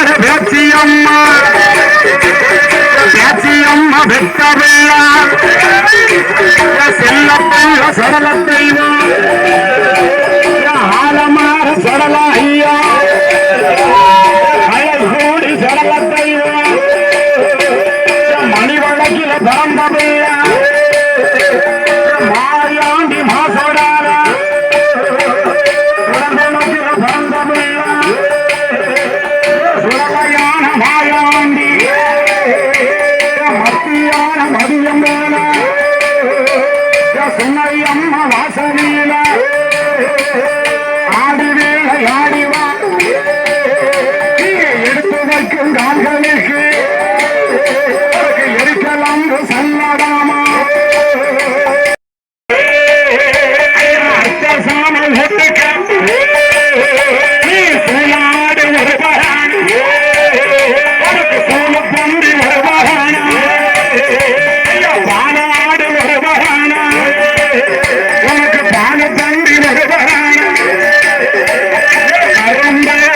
ஆலமாட பேச்சியம்மா பேச்சியம்மா வெட்ட பிள்ளா செல்ல பிள்ள தாண்டி மத்தியான மதியம் வேல வேலை I'm gonna.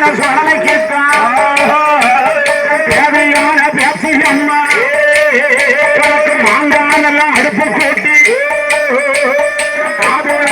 தேவையான சடலை கேட்கான் தேவையான பேச்சு அம்மா மாங்கானெல்லாம் அடுப்பு கூட்டி காதோடு